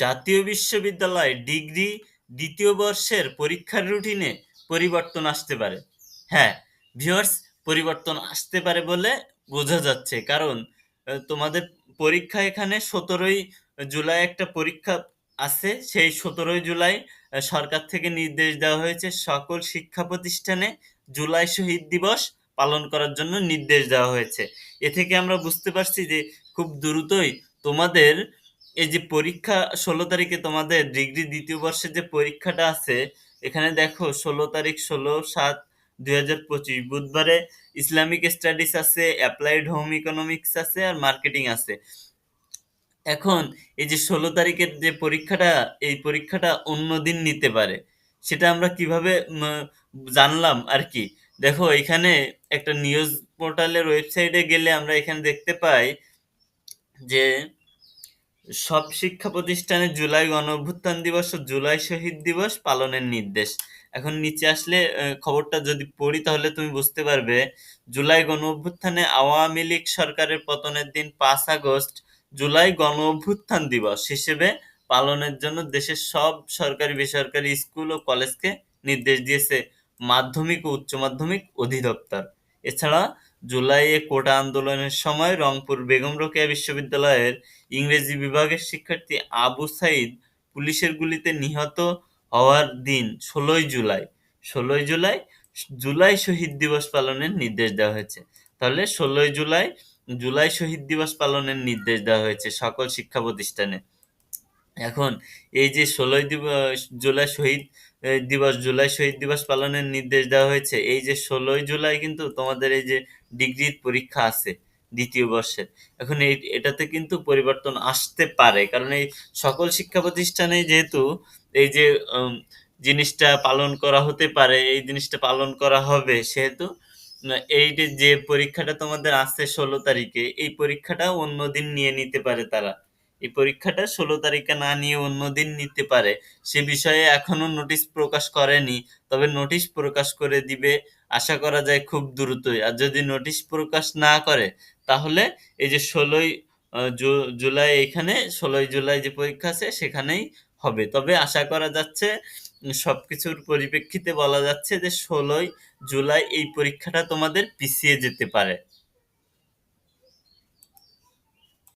জাতীয় বিশ্ববিদ্যালয় ডিগ্রি দ্বিতীয় বর্ষের পরীক্ষার রুটিনে পরিবর্তন আসতে পারে। হ্যাঁ ভিউয়ার্স, পরিবর্তন আসতে পারে বলে বোঝা যাচ্ছে। কারণ তোমাদের পরীক্ষা এখানে সতেরোই জুলাই একটা পরীক্ষা আছে। সেই সতেরোই জুলাই সরকার থেকে নির্দেশ দেওয়া হয়েছে সকল শিক্ষা প্রতিষ্ঠানে জুলাই শহীদ দিবস পালন করার জন্য নির্দেশ দেওয়া হয়েছে। এ থেকে আমরা বুঝতে পারছি যে খুব দ্রুতই তোমাদের এই যে পরীক্ষা ষোলো তারিখে তোমাদের ডিগ্রি দ্বিতীয় বর্ষের যে পরীক্ষাটা আছে, এখানে দেখো ষোলো তারিখ ষোলো সাত দুই হাজার পঁচিশ, বুধবারে ইসলামিক স্টাডিজ আছে, অ্যাপ্লাইড হোম ইকোনমিক্স আছে আর মার্কেটিং আছে। এখন এই যে ষোলো তারিখের যে পরীক্ষাটা, এই পরীক্ষাটা অন্য দিন নিতে পারে। সেটা আমরা কীভাবে জানলাম আর কি? দেখো এখানে একটা নিউজ পোর্টালের ওয়েবসাইটে গেলে আমরা এখানে দেখতে পাই যে সব শিক্ষা প্রতিষ্ঠানে জুলাই গণ অভ্যুত্থান দিবস ও জুলাই শহীদ দিবস পালনের নির্দেশ। এখন নিচে আসলে খবরটা যদি পড়ি তাহলে তুমি বুঝতে পারবে, জুলাই গণ অভ্যুত্থানে আওয়ামী লীগ সরকারের পতনের দিন পাঁচ আগস্ট জুলাই গণ অভ্যুত্থান দিবস হিসেবে পালনের জন্য দেশের সব সরকারি বেসরকারি স্কুল ও কলেজকে নির্দেশ দিয়েছে মাধ্যমিক ও উচ্চ মাধ্যমিক অধিদপ্তর। এছাড়া জুলাইয়ে কোটা আন্দোলনের সময় রংপুর বেগম রোকেয়া বিশ্ববিদ্যালয়ের ইংরেজি বিভাগের শিক্ষার্থী আবু সাইদ পুলিশের গুলিতে নিহত হওয়ার দিন ষোলোই জুলাই। ষোলোই জুলাই জুলাই শহীদ দিবস পালনের নির্দেশ দেওয়া হয়েছে। তাহলে ষোলোই জুলাই জুলাই শহীদ দিবস পালনের নির্দেশ দেওয়া হয়েছে সকল শিক্ষা প্রতিষ্ঠানে। এখন এই যে ষোলোই জুলাই শহীদ দিবস জুলাই শহীদ দিবস পালনের নির্দেশ দেওয়া হয়েছে। এই যে ষোলোই জুলাই কিন্তু তোমাদের এই যে ডিগ্রির পরীক্ষা আছে দ্বিতীয় বর্ষের। এখন এই, এটাতে কিন্তু পরিবর্তন আসতে পারে। কারণ এই সকল শিক্ষা প্রতিষ্ঠানে যেহেতু এই যে জিনিসটা পালন করা হতে পারে, এই জিনিসটা পালন করা হবে, সেহেতু এই যে যে পরীক্ষাটা তোমাদের আছে ষোলো তারিখে, এই পরীক্ষাটা অন্য দিন নিয়ে নিতে পারে তারা। এই পরীক্ষাটা ষোলো তারিখে না নিয়ে অন্য দিন নিতে পারে। সে বিষয়ে এখনও নোটিশ প্রকাশ করেনি, তবে নোটিশ প্রকাশ করে দিবে আশা করা যায় খুব দ্রুতই। আর যদি নোটিশ প্রকাশ না করে, তাহলে এই যে ষোলোই জুলাই এখানে, ষোলোই জুলাই যে পরীক্ষা আছে সেখানেই হবে। তবে আশা করা যাচ্ছে সব কিছুর পরিপ্রেক্ষিতে বলা যাচ্ছে যে ষোলোই জুলাই এই পরীক্ষাটা তোমাদের পিছিয়ে যেতে পারে।